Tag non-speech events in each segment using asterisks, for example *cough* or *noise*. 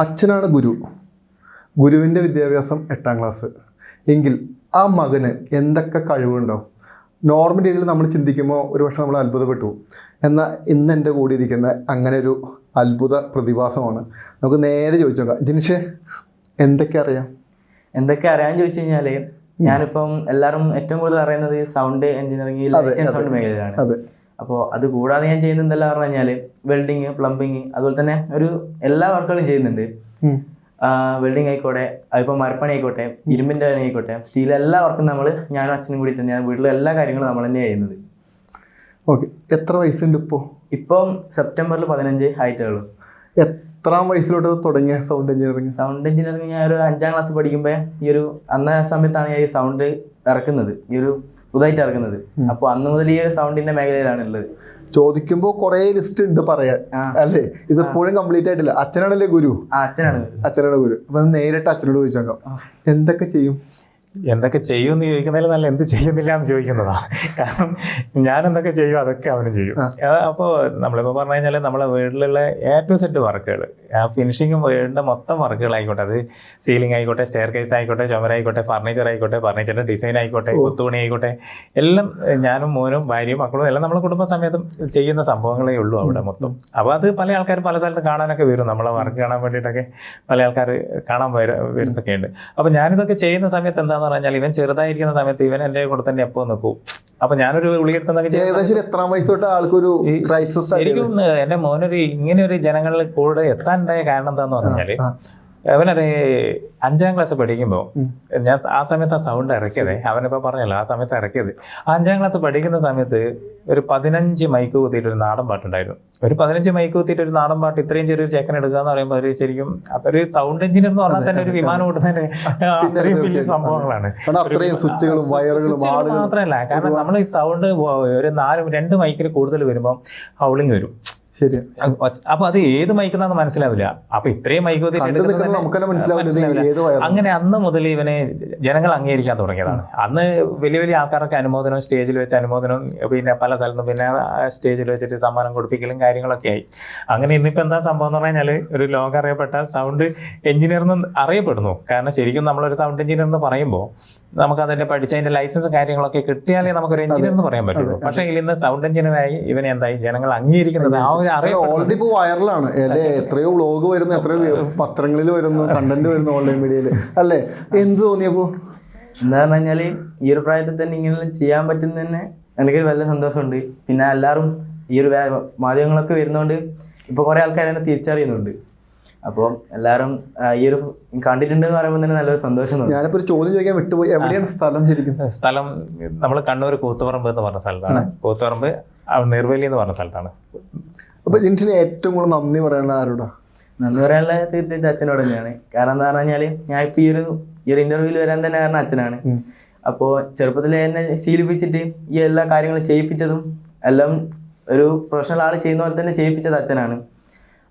അച്ഛനാണ് ഗുരു. ഗുരുവിന്റെ വിദ്യാഭ്യാസം എട്ടാം ക്ലാസ്. എങ്കിൽ ആ മകന് എന്തൊക്കെ കഴിവുണ്ടോ? നോർമൽ രീതിയിൽ നമ്മൾ ചിന്തിക്കുമ്പോൾ ഒരു പക്ഷേ നമ്മൾ അത്ഭുതപ്പെട്ടു. എന്നാൽ ഇന്ന് എന്റെ കൂടെ ഇരിക്കുന്ന അങ്ങനെ ഒരു അത്ഭുത പ്രതിഭാസമാണ്. നമുക്ക് നേരെ ചോദിച്ചു നോക്കാം. ജിനിഷെ എന്തൊക്കെ അറിയാം? എന്തൊക്കെ അറിയാൻ ചോദിച്ചു കഴിഞ്ഞാൽ ഞാനിപ്പം എല്ലാവരും ഏറ്റവും കൂടുതൽ അറിയുന്നത് സൗണ്ട് എഞ്ചിനീയറിംഗ് അതെ, ലൈറ്റ് ആൻഡ് അതെ. സൗണ്ട് മേഖലയിലാണ്. അതെ. അപ്പോൾ അത് കൂടാതെ ഞാൻ ചെയ്യുന്ന എന്തെല്ലാം പറഞ്ഞു കഴിഞ്ഞാൽ വെൽഡിങ് പ്ലംബിങ് അതുപോലെ തന്നെ ഒരു എല്ലാ വർക്കുകളും ചെയ്യുന്നുണ്ട്. വെൽഡിങ് ആയിക്കോട്ടെ അതിപ്പോൾ മരപ്പണി ആയിക്കോട്ടെ ഇരുമ്പിന്റെ പണി ആയിക്കോട്ടെ സ്റ്റീൽ എല്ലാ വർക്കും നമ്മൾ ഞാനും അച്ഛനും കൂടി തന്നെയാണ് വീട്ടിലെ എല്ലാ കാര്യങ്ങളും നമ്മൾ തന്നെയാണ് ചെയ്യുന്നത്. ഓക്കെ. എത്ര വയസ്സുണ്ട് ഇപ്പോൾ ഇപ്പം സെപ്റ്റംബറിൽ പതിനഞ്ച് ആയിട്ടേ ഉള്ളൂ എത്രാം വയസ്സിലോട്ട് തുടങ്ങിയ സൗണ്ട് എഞ്ചിനീയറിംഗ് സൗണ്ട് എഞ്ചിനീയറിംഗ് ഞാൻ ഒരു അഞ്ചാം ക്ലാസ് പഠിക്കുമ്പോൾ ഈ ഒരു അന്ന സമയത്താണ് ഞാൻ ഈ സൗണ്ട് ഇറക്കുന്നത്. ഈ ഒരു പുതുതായിട്ട് ഇറങ്ങുന്നത്. അപ്പോൾ അന്ന് മുതൽ ഈ ഒരു സൗണ്ടിന്റെ മേഖലയിലാണ് ഉള്ളത്. ചോദിക്കുമ്പോൾ കുറേ ലിസ്റ്റ് ഉണ്ട് പറയാൻ. അല്ലേ? ഇത് എപ്പോഴും കംപ്ലീറ്റ് ആയിട്ടില്ല. അച്ഛനാണല്ലേ ഗുരു? അച്ഛനാണ് അച്ഛനാണ് ഗുരു. അപ്പൊ നേരിട്ട് അച്ഛനോട് ചോദിച്ചേക്കാം. എന്തൊക്കെ ചെയ്യും? എന്തൊക്കെ ചെയ്യുമെന്ന് ചോദിക്കുന്നതിൽ നല്ല എന്ത് ചെയ്യുന്നില്ല എന്ന് ചോദിക്കുന്നതാ. കാരണം ഞാൻ എന്തൊക്കെ ചെയ്യും അതൊക്കെ അവനും ചെയ്യും. അപ്പോൾ നമ്മളിപ്പോൾ പറഞ്ഞു കഴിഞ്ഞാൽ നമ്മളെ വീട്ടിലുള്ള എ ടു സെറ്റ് വർക്കുകൾ ആ ഫിനിഷിങ് വീടിന്റെ മൊത്തം വർക്കുകളായിക്കോട്ടെ അത് സീലിംഗ് ആയിക്കോട്ടെ സ്റ്റെയർ കേസ് ആയിക്കോട്ടെ ചുമരായിക്കോട്ടെ ഫർണിച്ചർ ആയിക്കോട്ടെ ഫർണിച്ചറിന്റെ ഡിസൈൻ ആയിക്കോട്ടെ കൊത്തുപണി ആയിക്കോട്ടെ എല്ലാം ഞാനും മോനും ഭാര്യയും മക്കളും എല്ലാം നമ്മുടെ കുടുംബസമേതം ചെയ്യുന്ന സംഭവങ്ങളേ ഉള്ളൂ അവിടെ മൊത്തം. അപ്പോൾ അത് പല ആൾക്കാരും പല സ്ഥലത്ത് കാണാനൊക്കെ വരും. നമ്മളെ വർക്ക് കാണാൻ വേണ്ടിയിട്ടൊക്കെ പല ആൾക്കാർ കാണാൻ വര വരുന്നൊക്കെ ഉണ്ട് അപ്പോൾ ഞാനിതൊക്കെ ചെയ്യുന്ന സമയത്ത് എന്താണെന്ന് പറഞ്ഞാൽ ഇവൻ ചെറുതായിരിക്കുന്ന സമയത്ത് ഇവൻ എന്റെ കൂടെ തന്നെ എപ്പോൾ നിൽക്കും അപ്പോൾ ഞാനൊരു വിളിയെടുത്തൊക്കെ ഏകദേശം എത്രാം വയസ്സ് തൊട്ട് ആൾക്കൊരു ക്രൈസിസ് ശരിക്കും എന്റെ മോനൊരു ഇങ്ങനെ ഒരു ജനങ്ങളിൽ കൂടെ എത്താനുണ്ടായ കാരണം എന്താന്ന് പറഞ്ഞാൽ ആ. അവനൊരു അഞ്ചാം ക്ലാസ് പഠിക്കുമ്പോൾ ഞാൻ ആ സമയത്ത് ആ സൗണ്ട് ഇറക്കിയത്. അവനിപ്പോൾ പറഞ്ഞല്ലോ ആ സമയത്ത് ഇറക്കിയത്. അഞ്ചാം ക്ലാസ് പഠിക്കുന്ന സമയത്ത് ഒരു പതിനഞ്ച് മൈക്ക് കുത്തിയിട്ട് ഒരു നാടൻ പാട്ടുണ്ടായിരുന്നു. ഒരു പതിനഞ്ച് മൈക്ക് കുത്തിയിട്ട് ഒരു നാടൻ പാട്ട് ഇത്രയും ചെറിയൊരു ചെക്കൻ എടുക്കുക എന്ന് പറയുമ്പോൾ ഒരു ശരിക്കും അതൊരു സൗണ്ട് എഞ്ചിനീയർ എന്ന് പറഞ്ഞാൽ തന്നെ ഒരു വിമാനം ഓടുന്നതിന് അത്രയും വലിയ സംഭവങ്ങളാണ്. സ്വിച്ചുകളും വയറുകളും മാത്രമല്ല. കാരണം നമ്മൾ ഈ സൗണ്ട് ഒരു നാല് രണ്ട് മൈക്കിൽ കൂടുതൽ വരുമ്പോൾ ഹൗളിംഗ് വരും. അപ്പൊ അത് ഏത് മയക്കുന്നാന്ന് മനസ്സിലാവില്ല. അപ്പൊ ഇത്രയും വയറാണ്. അങ്ങനെ അന്ന് മുതൽ ഇവനെ ജനങ്ങൾ അംഗീകരിക്കാൻ തുടങ്ങിയതാണ്. അന്ന് വലിയ വലിയ ആൾക്കാരൊക്കെ അനുമോദനവും സ്റ്റേജിൽ വെച്ച് അനുമോദനവും പിന്നെ പല സ്ഥലത്തും പിന്നെ സ്റ്റേജിൽ വെച്ചിട്ട് സമ്മാനം കൊടുപ്പിക്കലും കാര്യങ്ങളൊക്കെ ആയി. അങ്ങനെ ഇന്നിപ്പോ എന്താ സംഭവം എന്ന് പറഞ്ഞു പറഞ്ഞാൽ ഒരു ലോകം അറിയപ്പെട്ട സൗണ്ട് എഞ്ചിനീയർ എന്ന് അറിയപ്പെടുന്നു. കാരണം ശരിക്കും നമ്മളൊരു സൗണ്ട് എഞ്ചിനീയർ എന്ന് പറയുമ്പോൾ നമുക്ക് അതിന്റെ പഠിച്ചതിന്റെ ലൈസൻസും കാര്യങ്ങളൊക്കെ കിട്ടിയാലേ നമുക്കൊരു എഞ്ചിനീയർ എന്ന് പറയാൻ പറ്റുള്ളൂ. പക്ഷേ ഇന്ന് സൗണ്ട് എഞ്ചിനീയർ ആയി ഇവനെ എന്തായി? ജനങ്ങൾ അംഗീകരിക്കുന്നത് ആ ഒരു ഓൾറെഡി ഇപ്പോൾ വൈറലാണ് അല്ലേ? എത്രയോ വ്ളോഗ് വരുന്നു എത്രയോ പത്രങ്ങളിൽ വരുന്നു കണ്ടന്റ് വരുന്നു ഓൺലൈൻ മീഡിയയിൽ അല്ലേ? എന്ത് തോന്നിയപ്പോ എന്താ പറഞ്ഞു കഴിഞ്ഞാൽ ഈ ഒരു പ്രായത്തിൽ തന്നെ ഇങ്ങനെ ചെയ്യാൻ പറ്റുന്ന തന്നെ എനിക്കൊരു വലിയ സന്തോഷമുണ്ട്. പിന്നെ എല്ലാവരും ഈ ഒരു മാധ്യമങ്ങളൊക്കെ വരുന്നതുകൊണ്ട് ഇപ്പോൾ കുറേ ആൾക്കാർ എന്നെ തിരിച്ചറിയുന്നുണ്ട്. അപ്പോൾ എല്ലാവരും ഈ ഒരു കണ്ടിട്ടുണ്ട് എന്ന് പറയുമ്പോൾ തന്നെ നല്ലൊരു സന്തോഷം ഞാനിപ്പോ ഒരു ചോദ്യം ചോദിക്കാൻ വിട്ടുപോയി. എവിടെയാണ് സ്ഥലം ശരിക്കും? സ്ഥലം നമ്മൾ കണ്ണൂർ കൂത്തുപറമ്പ് എന്ന് പറഞ്ഞ സ്ഥലത്താണ്. കൂത്തുപറമ്പ് നിർവലി നിർവേലി എന്ന് പറഞ്ഞ സ്ഥലത്താണ്. അപ്പൊ ഏറ്റവും കൂടുതൽ നന്ദി പറയാനുള്ള ആരോടാ? നന്ദി പറയാനുള്ള തീർച്ചയായിട്ടും അച്ഛനോട് തന്നെയാണ്. കാരണം എന്താ പറഞ്ഞു കഴിഞ്ഞാൽ ഞാൻ ഇപ്പൊ ഈ ഒരു ഈ ഒരു ഇന്റർവ്യൂവിൽ വരാൻ തന്നെ കാരണം അച്ഛനാണ്. അപ്പോ ചെറുപ്പത്തിൽ എന്നെ ശീലിപ്പിച്ചിട്ട് ഈ എല്ലാ കാര്യങ്ങളും ചെയ്യിപ്പിച്ചതും എല്ലാം ഒരു പ്രൊഫഷണൽ ആൾ ചെയ്യുന്ന പോലെ തന്നെ ചെയ്യിപ്പിച്ചത് അച്ഛനാണ്.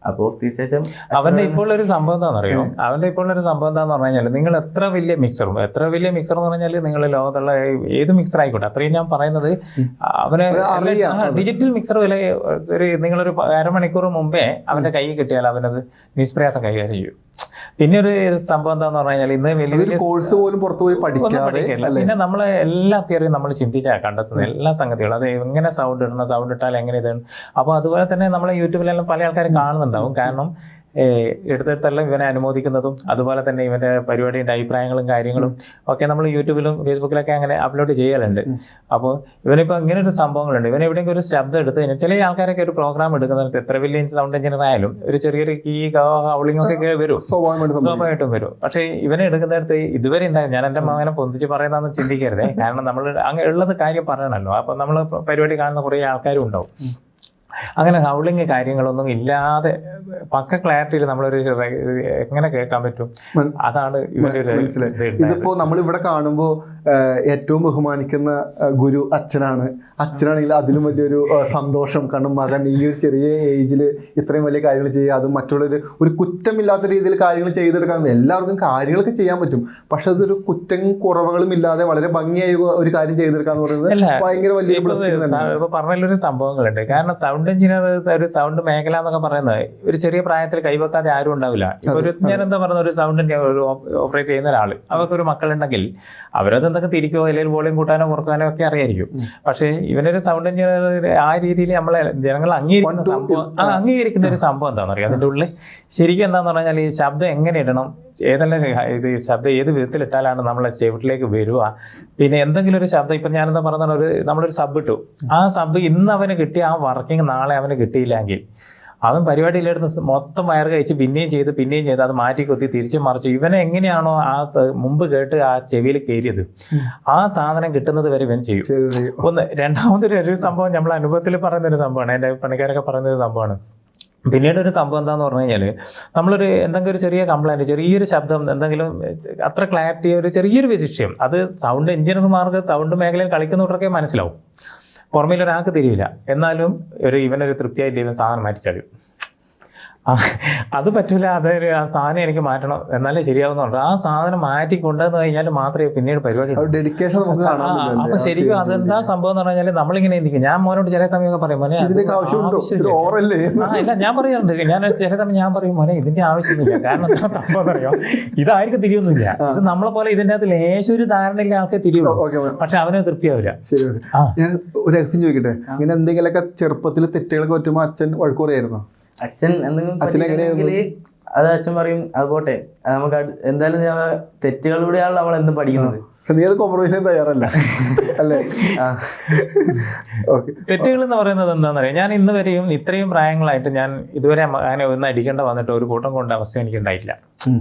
അപ്പോൾ തീർച്ചയായിട്ടും അവന്റെ ഇപ്പോൾ ഒരു സംഭവം എന്താണെന്നറിയോ? അവന്റെ ഇപ്പോൾ ഒരു സംഭവം എന്താണെന്ന് പറഞ്ഞു കഴിഞ്ഞാൽ നിങ്ങൾ എത്ര വലിയ മിക്സറും എത്ര വലിയ മിക്സർ എന്ന് പറഞ്ഞാൽ നിങ്ങൾ ലോകത്തുള്ള ഏത് മിക്സർ ആയിക്കോട്ടെ അത്രയും ഞാൻ പറയുന്നത് അവന് ഡിജിറ്റൽ മിക്സർ വില ഒരു നിങ്ങളൊരു അരമണിക്കൂർ മുമ്പേ അവന്റെ കൈ കിട്ടിയാൽ അവനത് നിഷ്പ്രയാസം കൈകാര്യം ചെയ്യും. പിന്നെ ഒരു സംഭവം എന്താന്ന് പറഞ്ഞു കഴിഞ്ഞാൽ ഇന്ന് വലിയ കോഴ്സ് പോലും പുറത്തു പോയി പഠിക്കില്ല പിന്നെ നമ്മളെ എല്ലാ തിയറിയും നമ്മൾ ചിന്തിച്ചാൽ കണ്ടെത്തുന്നത്. എല്ലാ സംഗതികളും. അത് എങ്ങനെ സൗണ്ട് ഇടണം സൗണ്ട് ഇട്ടാൽ എങ്ങനെ ഇതാണ് അപ്പോൾ അതുപോലെ തന്നെ നമ്മളെ യൂട്യൂബിലെല്ലാം പല ആൾക്കാരും കാണുന്നുണ്ടാവും കാരണം എടുത്തെടുത്തെല്ലാം ഇവനെ അനുമോദിക്കുന്നതും അതുപോലെ തന്നെ ഇവന്റെ പരിപാടിയുടെ അഭിപ്രായങ്ങളും കാര്യങ്ങളും ഒക്കെ നമ്മൾ യൂട്യൂബിലും ഫേസ്ബുക്കിലൊക്കെ അങ്ങനെ അപ്ലോഡ് ചെയ്യലുണ്ട്. അപ്പോൾ ഇവനിപ്പോൾ ഇങ്ങനെ ഒരു സംഭവങ്ങളുണ്ട്. ഇവൻ എവിടെയെങ്കിലും ഒരു ശബ്ദം എടുത്ത് കഴിഞ്ഞാൽ ചില ആൾക്കാരൊക്കെ ഒരു പ്രോഗ്രാം എടുക്കുന്നിടത്ത് എത്ര വലിയ സൗണ്ട് എഞ്ചിനീയർ ആയാലും ഒരു ചെറിയൊരു കീ ഹൗളിംഗ് ഒക്കെ വരും. സ്വാഭാവികമായിട്ട് വരും. പക്ഷേ ഇവനെ എടുക്കുന്നിടത്ത് ഇതുവരെ ഉണ്ടായി ഞാൻ എന്റെ മകനെ പൊന്തിച്ച് പറയുന്നതെന്ന് ചിന്തിക്കരുതേ. കാരണം നമ്മൾ അങ്ങനെ ഉള്ളത് കാര്യം പറയണല്ലോ. അപ്പോൾ നമ്മൾ പരിപാടി കാണുന്ന കുറേ ആൾക്കാരും ഉണ്ടാവും. അങ്ങനെ ഹൗളിങ് കാര്യങ്ങളൊന്നും ഇല്ലാതെ പക്ക ക്ലാരിറ്റിയിൽ നമ്മളൊരു എങ്ങനെ കേൾക്കാൻ പറ്റും അതാണ് ഉണ്ടായത്. ഇതിപ്പോ നമ്മൾ ഇവിടെ കാണുമ്പോൾ ഏറ്റവും ബഹുമാനിക്കുന്ന ഗുരു അച്ഛനാണ്. അച്ഛനാണെങ്കിൽ അതിലും വലിയൊരു സന്തോഷം. കാരണം മകൻ ഈ ഒരു ചെറിയ ഏജിൽ ഇത്രയും വലിയ കാര്യങ്ങൾ ചെയ്യുക അതും മറ്റുള്ളൊരു ഒരു കുറ്റമില്ലാത്ത രീതിയിൽ കാര്യങ്ങൾ ചെയ്തെടുക്കാൻ എല്ലാവർക്കും കാര്യങ്ങളൊക്കെ ചെയ്യാൻ പറ്റും. പക്ഷെ അതൊരു കുറ്റം കുറവുകളും ഇല്ലാതെ വളരെ ഭംഗിയായി ഒരു കാര്യം ചെയ്തെടുക്കാന്ന് പറയുന്നത് അല്ല, ഭയങ്കര വലിയ പറഞ്ഞൊരു സംഭവങ്ങളുണ്ട്. കാരണം സൗണ്ട് എഞ്ചിനീയർ ഒരു സൗണ്ട് മേഖല എന്നൊക്കെ പറയുന്നത് ഒരു ചെറിയ പ്രായത്തിൽ കൈവെക്കാതെ ആരും ഉണ്ടാവില്ല. ഒരു ഞാൻ എന്താ പറയുന്ന ഒരു സൗണ്ട് ഒരു ഓപ്പറേറ്റ് ചെയ്യുന്ന ഒരാൾ അവർക്ക് ഒരു മക്കളുണ്ടെങ്കിൽ അവരത് എന്തൊക്കെ തിരിക്കോ അല്ലെങ്കിൽ വോളിയം കൂട്ടാനോ കുറക്കാനോ ഒക്കെ അറിയായിരിക്കും. പക്ഷേ ഇവനൊരു സൗണ്ട് എഞ്ചിനീയർ ആ രീതിയിൽ നമ്മളെ ജനങ്ങൾ അംഗീകരിക്കുന്ന സംഭവം ആ അംഗീകരിക്കുന്ന ഒരു സംഭവം എന്താണെന്ന് അറിയാം അതിന്റെ ഉള്ളിൽ ശരിക്കും എന്താന്ന് പറഞ്ഞാൽ ഈ ശബ്ദം എങ്ങനെ ഇടണം? ഏതെല്ലാം ഇത് ശബ്ദം ഏത് വിധത്തിൽ ഇട്ടാലാണ് നമ്മളെ ചെവിട്ടിലേക്ക് വരിക പിന്നെ എന്തെങ്കിലും ഒരു ശബ്ദം ഇപ്പം ഞാനെന്താ പറഞ്ഞ ഒരു നമ്മളൊരു സബ് ഇട്ടു. ആ സബ് ഇന്ന് അവന് കിട്ടിയ ആ വർക്കിംഗ് നാളെ അവന് കിട്ടിയില്ലെങ്കിൽ അവൻ പരിപാടിയിലെടുത്ത് മൊത്തം വയർ കഴിച്ച് പിന്നെയും ചെയ്ത് പിന്നെയും ചെയ്ത് അത് മാറ്റി കൊത്തി തിരിച്ച് മറിച്ച്. ഇവനെ എങ്ങനെയാണോ ആ മുമ്പ് കേട്ട് ആ ചെവിയിൽ കയറിയത്. ആ സാധനം കിട്ടുന്നത് വരെ ഇവൻ ചെയ്യും. ഒന്ന് രണ്ടാമതൊരു ഒരു സംഭവം നമ്മൾ അനുഭവത്തിൽ പറയുന്ന ഒരു സംഭവമാണ്. എന്റെ പണിക്കാരൊക്കെ പറയുന്ന ഒരു സംഭവമാണ്. പിന്നീട് ഒരു സംഭവം എന്താന്ന് പറഞ്ഞു കഴിഞ്ഞാൽ നമ്മളൊരു എന്തെങ്കിലും ഒരു ചെറിയ കംപ്ലൈന്റ് ചെറിയൊരു ശബ്ദം എന്തെങ്കിലും അത്ര ക്ലാരിറ്റി ഒരു ചെറിയൊരു വിശിഷ്യം അത് സൗണ്ട് എഞ്ചിനീയർമാർക്ക് സൗണ്ട് മേഖലയിൽ കളിക്കുന്നവർക്കൊക്കെ മനസ്സിലാവും. പുറമേൽ ഒരാൾക്ക് തിരിയില്ല. എന്നാലും ഒരു ഇവനൊരു തൃപ്തിയായിട്ട് ഇവൻ സാധനം മരിച്ചടിയും അത് പറ്റില്ല അതൊരു ആ സാധനം എനിക്ക് മാറ്റണം. എന്നാലേ ശരിയാവുന്നുണ്ട് ആ സാധനം മാറ്റി കൊണ്ടുവന്ന് കഴിഞ്ഞാൽ മാത്രമേ പിന്നീട് പരിപാടി ഡെഡിക്കേഷൻ അപ്പൊ ശരിക്കും അതെന്താ സംഭവം എന്ന് പറഞ്ഞാൽ നമ്മളിങ്ങനെ എന്തിക്കും ഞാൻ മോനോട് ചില സമയമൊക്കെ പറയും മോനെ അത് ആവശ്യമുണ്ടോ? ആവശ്യമില്ല." ഇത് ഓറല്ലേ? ആ ഇല്ല ഞാൻ പറയാറുണ്ട്. ഞാൻ ചില സമയം ഞാൻ പറയും മോനെ ഇതിന്റെ ആവശ്യമൊന്നുമില്ല കാരണം എന്താ സംഭവം അറിയോ ഇതായിരിക്കും തിരിയൊന്നുമില്ല. ഇത് നമ്മളെ പോലെ ഇതിന്റെ അകത്ത് ലേശം ഒരു ധാരണയില്ല ആൾക്കെ തിരിയുള്ളൂ. പക്ഷെ അവനെ തൃപ്തിയാവില്ല. ഞാൻ ഒരു രഹസ്യം ചോദിക്കട്ടെ? ഇങ്ങനെ എന്തെങ്കിലുമൊക്കെ ചെറുപ്പത്തിൽ തെറ്റുകളൊക്കെ പറ്റുമ്പോൾ അച്ഛൻ വഴക്കുറയായിരുന്നു അച്ഛൻ എന്തെങ്കിലും അത് അച്ഛൻ പറയും അത് പോട്ടെ. നമുക്ക് എന്തായാലും തെറ്റുകളിലൂടെയാണല്ലോ തെറ്റുകളിലൂടെയാണ് നമ്മൾ എന്തും പഠിക്കുന്നത്. നീ അത് കോംപ്രമൈസ് ചെയ്യാൻ തയ്യാറല്ല അല്ലേ തെറ്റുകൾ എന്ന് പറയുന്നത് എന്താണെന്ന് അറിയാം ഞാൻ ഇന്ന് വരെയും ഇത്രയും പ്രായങ്ങളായിട്ട് ഞാൻ ഇതുവരെ അങ്ങനെ ഒന്ന് അടിക്കേണ്ട വന്നിട്ട് ഒരു കൂട്ടം കൊണ്ട അവസ്ഥ എനിക്ക് ഉണ്ടായിട്ടില്ല.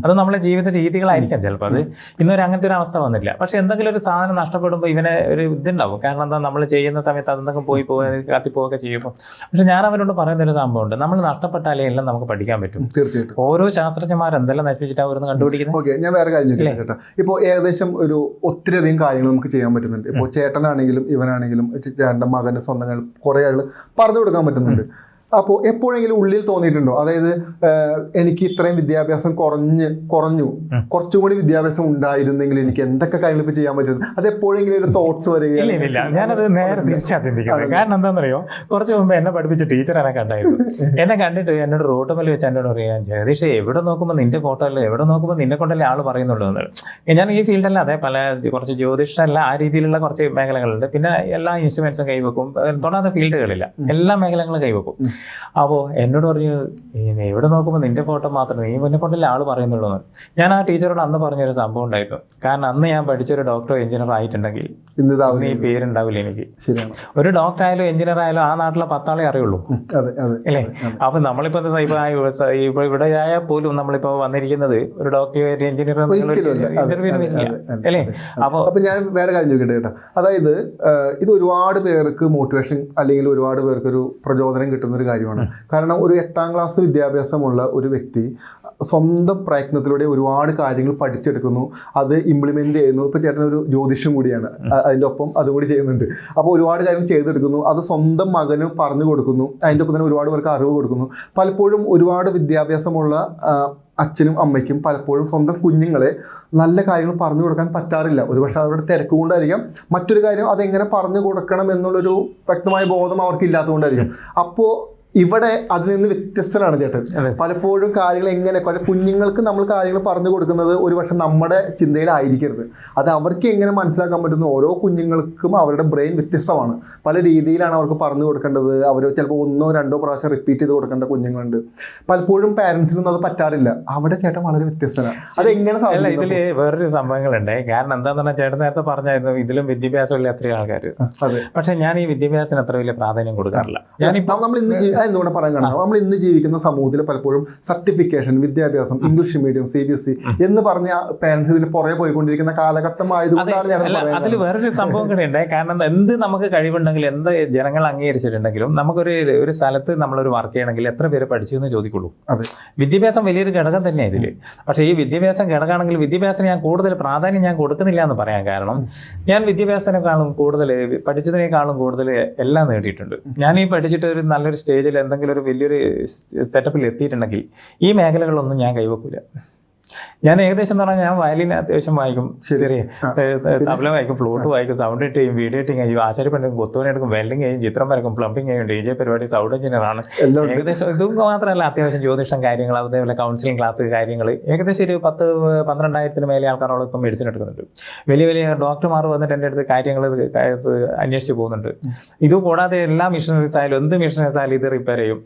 അത് നമ്മളെ ജീവിത രീതികളായിരിക്കാം ചിലപ്പോൾ അത്. ഇന്നൊരു അങ്ങനത്തെ ഒരു അവസ്ഥ വന്നില്ല പക്ഷെ എന്തെങ്കിലും ഒരു സാധനം നഷ്ടപ്പെടുമ്പോൾ ഇവനെ ഒരു ഇതുണ്ടാവും. കാരണം എന്താ? നമ്മൾ ചെയ്യുന്ന സമയത്ത് അതെന്തൊക്കെ പോയി പോകാൻ കത്തിപ്പോവുകയൊക്കെ ചെയ്യുമ്പോൾ പക്ഷെ ഞാൻ അവരോട് പറയുന്ന ഒരു സംഭവമുണ്ട് നമ്മൾ നഷ്ടപ്പെട്ടാലേ എല്ലാം നമുക്ക് പഠിക്കാൻ പറ്റും. തീർച്ചയായിട്ടും. ഓരോ ശാസ്ത്രജ്ഞന്മാർ എന്തെല്ലാം നശിപ്പിച്ചിട്ടാണ് അവരൊന്ന് കണ്ടുപിടിക്കുന്നത് ഓക്കെ ഞാൻ വേറെ കാര്യം ഇപ്പോൾ ഏകദേശം ഒരു ഒത്തിരി അധികം കാര്യങ്ങൾ നമുക്ക് ചെയ്യാൻ പറ്റുന്നുണ്ട്. ഇപ്പോൾ ചേട്ടനാണെങ്കിലും ഇവനാണെങ്കിലും ചേട്ടന്റെ മകന്റെ സ്വന്തങ്ങൾ കുറേ ആളുകൾ പറഞ്ഞു കൊടുക്കാൻ പറ്റുന്നുണ്ട്. അപ്പോൾ എപ്പോഴെങ്കിലും ഉള്ളിൽ തോന്നിയിട്ടുണ്ടോ? അതായത് എനിക്ക് ഇത്രയും വിദ്യാഭ്യാസം കുറഞ്ഞ് കുറഞ്ഞു. കുറച്ചുകൂടി കുറച്ചും കൂടി വിദ്യാഭ്യാസം ഉണ്ടായിരുന്നെങ്കിൽ എനിക്ക് എന്തൊക്കെ കാര്യങ്ങൾ ഇപ്പോൾ ചെയ്യാൻ പറ്റും? അത് എപ്പോഴെങ്കിലും ഒരു തോട്ട്സ് വരികയില്ല ഞാനത് നേരെ തിരിച്ചാ ചിന്തിക്കുന്നത് കാരണം എന്താണെന്നറിയോ? കുറച്ച് മുമ്പ് എന്നെ പഠിപ്പിച്ച ടീച്ചർ എന്നെ കണ്ടായിരുന്നു. *laughs* എന്നെ കണ്ടിട്ട് എന്നോട് റോഡ് മേലെ വെച്ച് എന്നോട് പറയാൻ ജഗദീഷ് എവിടെ നോക്കുമ്പോൾ നിന്റെ ഫോട്ടോ അല്ലേ? എവിടെ നോക്കുമ്പോൾ നിന്നെ കൊണ്ടല്ലേ ആൾ പറയുന്നുള്ളൂ? എന്നുള്ളത് ഞാൻ ഈ ഫീൽഡല്ല അതെ പല കുറച്ച് ജ്യോതിഷല്ല ആ രീതിയിലുള്ള കുറച്ച് മേഖലകളുണ്ട്. പിന്നെ എല്ലാ ഇൻസ്ട്രുമെന്റ്സും കൈവെക്കും. തൊടാത്ത ഫീൽഡുകളില്ല എല്ലാ മേഖലകളും കൈവെക്കും. അപ്പോൾ എന്നോട് പറഞ്ഞു "ഈ എവിടെ നോക്കുമ്പോൾ നിന്റെ ഫോട്ടോ മാത്രം നീ എന്നെ ഫോട്ടോ ആൾ പറയുന്നുള്ളൂ ഞാൻ ആ ടീച്ചറോട് അന്ന് പറഞ്ഞൊരു സംഭവം ഉണ്ടായിരുന്നു. കാരണം അന്ന് ഞാൻ പഠിച്ചൊരു ഡോക്ടറോ എഞ്ചിനീയർ ആയിട്ടുണ്ടെങ്കിൽ അന്ന് ഇതാവുന്നു ഈ പേരുണ്ടാവില്ല എനിക്ക്. ശരിയാണ്. ഒരു ഡോക്ടർ ആയാലും എഞ്ചിനീയർ ആയാലും ആ നാട്ടിലെ പത്താളെ അറിയുള്ളൂ. അല്ലേ? അപ്പൊ നമ്മളിപ്പോ എന്താ ഇപ്പൊ ആ ഇവിടെ ആയാൽ പോലും നമ്മളിപ്പോ വന്നിരിക്കുന്നത് ഒരു ഡോക്ടർ എഞ്ചിനീയറോ എഞ്ചിനീയർ അല്ല. അപ്പോൾ അപ്പൊ അപ്പൊ ഞാൻ വേറെ കാര്യം ചോദിക്കട്ടെ കേട്ടോ. അതായത് ഇത് ഒരുപാട് പേർക്ക് മോട്ടിവേഷൻ അല്ലെങ്കിൽ ഒരുപാട് പേർക്ക് ഒരു പ്രചോദനം കിട്ടുന്ന ഒരു കാര്യമാണ്. കാരണം ഒരു എട്ടാം ക്ലാസ് വിദ്യാഭ്യാസമുള്ള ഒരു വ്യക്തി സ്വന്തം പ്രയത്നത്തിലൂടെ ഒരുപാട് കാര്യങ്ങൾ പഠിച്ചെടുക്കുന്നു. അത് ഇംപ്ലിമെന്റ് ചെയ്യുന്നു. ഇപ്പോൾ ചേട്ടൻ ഒരു ജ്യോതിഷം കൂടിയാണ്. അതിന്റെ ഒപ്പം അതും കൂടി ചെയ്യുന്നുണ്ട്. അപ്പോൾ ഒരുപാട് കാര്യങ്ങൾ ചെയ്തെടുക്കുന്നു. അത് സ്വന്തം മകന് പറഞ്ഞു കൊടുക്കുന്നു. അതിന്റെ ഒപ്പം തന്നെ ഒരുപാട് പേർക്ക് അറിവ് കൊടുക്കുന്നു. പലപ്പോഴും ഒരുപാട് വിദ്യാഭ്യാസമുള്ള അച്ഛനും അമ്മയ്ക്കും പലപ്പോഴും സ്വന്തം കുഞ്ഞുങ്ങളെ നല്ല കാര്യങ്ങൾ പറഞ്ഞു കൊടുക്കാൻ പറ്റാറില്ല. ഒരുപക്ഷെ അവരുടെ തിരക്ക് കൊണ്ടായിരിക്കാം. മറ്റൊരു കാര്യം അതെങ്ങനെ പറഞ്ഞു കൊടുക്കണം എന്നുള്ളൊരു വ്യക്തമായ ബോധം അവർക്ക് ഇല്ലാത്തതുകൊണ്ടായിരിക്കും അപ്പോൾ ഇവിടെ അതിൽ നിന്ന് വ്യത്യസ്തനാണ് ചേട്ടൻ. പലപ്പോഴും കാര്യങ്ങൾ എങ്ങനെ കുഞ്ഞുങ്ങൾക്ക് നമ്മൾ കാര്യങ്ങൾ പറഞ്ഞു കൊടുക്കുന്നത് ഒരു പക്ഷെ നമ്മുടെ ചിന്തയിലായിരിക്കരുത്. അത് അവർക്ക് എങ്ങനെ മനസ്സിലാക്കാൻ പറ്റുന്ന ഓരോ കുഞ്ഞുങ്ങൾക്കും അവരുടെ ബ്രെയിൻ വ്യത്യസ്തമാണ്. പല രീതിയിലാണ് അവർക്ക് പറഞ്ഞു കൊടുക്കേണ്ടത്. അവർ ചിലപ്പോൾ ഒന്നോ രണ്ടോ പ്രാവശ്യം റിപ്പീറ്റ് ചെയ്ത് കൊടുക്കേണ്ട കുഞ്ഞുങ്ങളുണ്ട്. പലപ്പോഴും പാരൻസിനൊന്നും അത് പറ്റാറില്ല. അവിടെ ചേട്ടൻ വളരെ വ്യത്യസ്തനാണ്. അത് എങ്ങനെ അല്ല ഇതിൽ വേറൊരു സംഭവങ്ങളുണ്ട്. കാരണം എന്താന്ന് പറഞ്ഞാൽ ചേട്ടൻ നേരത്തെ പറഞ്ഞായിരുന്നു ഇതിലും വിദ്യാഭ്യാസമുള്ള അത്രയും ആൾക്കാർ അതെ. പക്ഷെ ഞാൻ ഈ വിദ്യാഭ്യാസത്തിന് അത്ര വലിയ പ്രാധാന്യം കൊടുക്കാറില്ല. ഞാൻ നമ്മൾ ഇന്ന് എന്തുകൊണ്ട് പറയാൻ കാരണം നമ്മൾ ഇന്ന് ജീവിക്കുന്ന സമൂഹത്തിൽ പലപ്പോഴും സർട്ടിഫിക്കേഷൻ വിദ്യാഭ്യാസം English medium C B S E എന്ന് പറഞ്ഞ പേരൻസ് ഇതിന് പുറകെ പോയിക്കൊണ്ടിരിക്കുന്ന കാലഘട്ടമായതുകൊണ്ടാണ് ഞാൻ അതിൽ വേറൊരു സംഭവം കൂടെ ഉണ്ട്. കാരണം എന്ത് നമുക്ക് കഴിവുണ്ടെങ്കിൽ എന്ത് ജനങ്ങൾ അംഗീകരിച്ചിട്ടുണ്ടെങ്കിലും നമുക്കൊരു ഒരു സ്ഥലത്ത് നമ്മളൊരു വർക്ക് ചെയ്യണമെങ്കിൽ എത്ര പേര് പഠിച്ചു എന്ന് ചോദിക്കുള്ളൂ. അതെ. വിദ്യാഭ്യാസം വലിയൊരു ഘടകം തന്നെയാണ് ഇതിൽ പക്ഷെ ഈ വിദ്യാഭ്യാസം ഘടകമാണെങ്കിൽ വിദ്യാഭ്യാസം ഞാൻ കൂടുതൽ പ്രാധാന്യം ഞാൻ കൊടുക്കുന്നില്ല എന്ന് പറയാൻ കാരണം ഞാൻ വിദ്യാഭ്യാസത്തിനേക്കാളും കൂടുതൽ പഠിച്ചതിനേക്കാളും കൂടുതൽ എല്ലാം നേടിയിട്ടുണ്ട്. ഞാൻ ഈ പഠിച്ചിട്ട് ഒരു നല്ലൊരു സ്റ്റേജിൽ എന്തെങ്കിലും ഒരു വലിയൊരു സെറ്റപ്പിൽ എത്തിയിട്ടുണ്ടെങ്കിൽ ഈ മേഖലകളൊന്നും ഞാൻ കൈവക്കൂല. ഞാൻ ഏകദേശം എന്ന് പറഞ്ഞാൽ ഞാൻ വയലിൻ അത്യാവശ്യം വായിക്കും. ചെറിയ തബല വായിക്കും ഫ്ലൂട്ട് വായിക്കും സൗണ്ട് ചെയ്യും വീഡിയോ എഡിറ്റിംഗ് ചെയ്യും ആശാരിപ്പണിക്കും കൊത്തുപണി എടുക്കും വെൽഡിങ് ചെയ്യും ചിത്രം വരക്കും പ്ലംബിംഗ് ചെയ്യും ഡി ജെ പരിപാടി സൗണ്ട് എഞ്ചിനീയർ ആണ്. ഏകദേശം ഇതും മാത്രമല്ല അത്യാവശ്യം ജ്യോതിഷം കാര്യങ്ങൾ അതേപോലെ കൗൺസിലിംഗ് ക്ലാസ് കാര്യങ്ങൾ ഏകദേശം ഒരു പത്ത് പന്ത്രണ്ടായിരത്തിന് മേലെ ആൾക്കാരോളം ഇപ്പം മെഡിസിൻ എടുക്കുന്നുണ്ട്. വലിയ വലിയ ഡോക്ടർമാർ വന്നിട്ട് എന്റെ അടുത്ത് കാര്യങ്ങൾ അന്വേഷിച്ച് പോകുന്നുണ്ട്. ഇത് കൂടാതെ എല്ലാ മിഷനറീസ് ആയാലും എന്ത് മിഷനറീസ് ആയാലും ഇത് റിപ്പയർ ചെയ്യും.